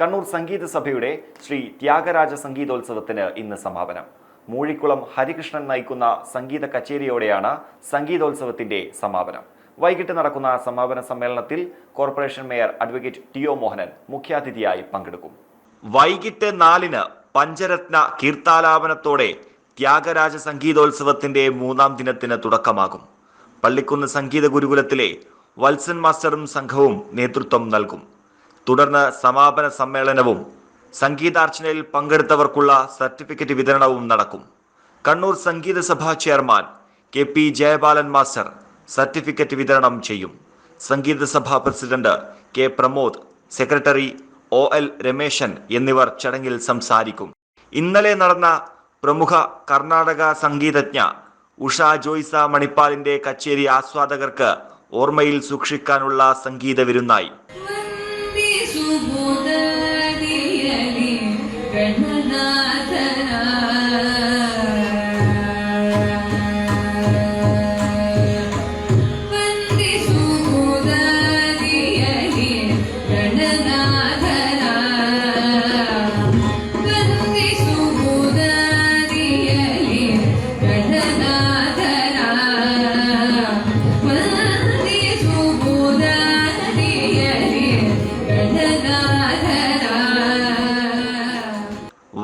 കണ്ണൂർ സംഗീത സഭയുടെ ശ്രീ ത്യാഗരാജ സംഗീതോത്സവത്തിന് ഇന്ന് സമാപനം. മൂഴിക്കുളം ഹരികൃഷ്ണൻ നയിക്കുന്ന സംഗീത കച്ചേരിയോടെയാണ് സംഗീതോത്സവത്തിന്റെ സമാപനം. വൈകിട്ട് നടക്കുന്ന സമാപന സമ്മേളനത്തിൽ corporation mayor advocate T O Mohanan മുഖ്യാതിഥിയായി പങ്കെടുക്കും. വൈകിട്ട് നാലിന് പഞ്ചരത്ന കീർത്താലാപനത്തോടെ ത്യാഗരാജ സംഗീതോത്സവത്തിന്റെ മൂന്നാം ദിനത്തിന് തുടക്കമാകും. പള്ളിക്കുന്ന് സംഗീത ഗുരുകുലത്തിലെ വത്സൻ മാസ്റ്ററും സംഘവും നേതൃത്വം നൽകും. തുടർന്ന് സമാപന സമ്മേളനവും സംഗീതാർച്ചനയിൽ പങ്കെടുത്തവർക്കുള്ള സർട്ടിഫിക്കറ്റ് വിതരണവും നടക്കും. Kannur Sangeetha Sabha chairman K P Jayabalan master certificate വിതരണം ചെയ്യും. Sangeetha Sabha president K Pramod secretary O L Rameshan എന്നിവർ ചടങ്ങിൽ സംസാരിക്കും. ഇന്നലെ നടന്ന പ്രമുഖ കർണാടക സംഗീതജ്ഞ ഉഷ ജോയ്സ മണിപ്പാലിന്റെ കച്ചേരി ആസ്വാദകർക്ക് ഓർമ്മയിൽ സൂക്ഷിക്കാനുള്ള സംഗീത വിരുന്നായി.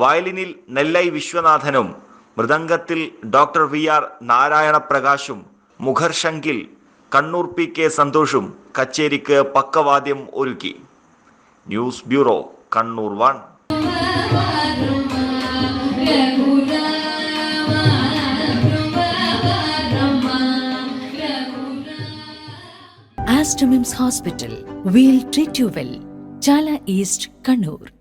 വയലിനിൽ നെല്ലൈ വിശ്വനാഥനും മൃദംഗത്തിൽ ഡോക്ടർ വി ആർ നാരായണ പ്രകാശും മുഖർശങ്കിൽ കണ്ണൂർ പി കെ സന്തോഷും കച്ചേരിക്ക് പക്കവാദ്യം ഒരുക്കി. News bureau Kannur one. Aster MIMS hospital. We'll treat you well Chala east Kannur.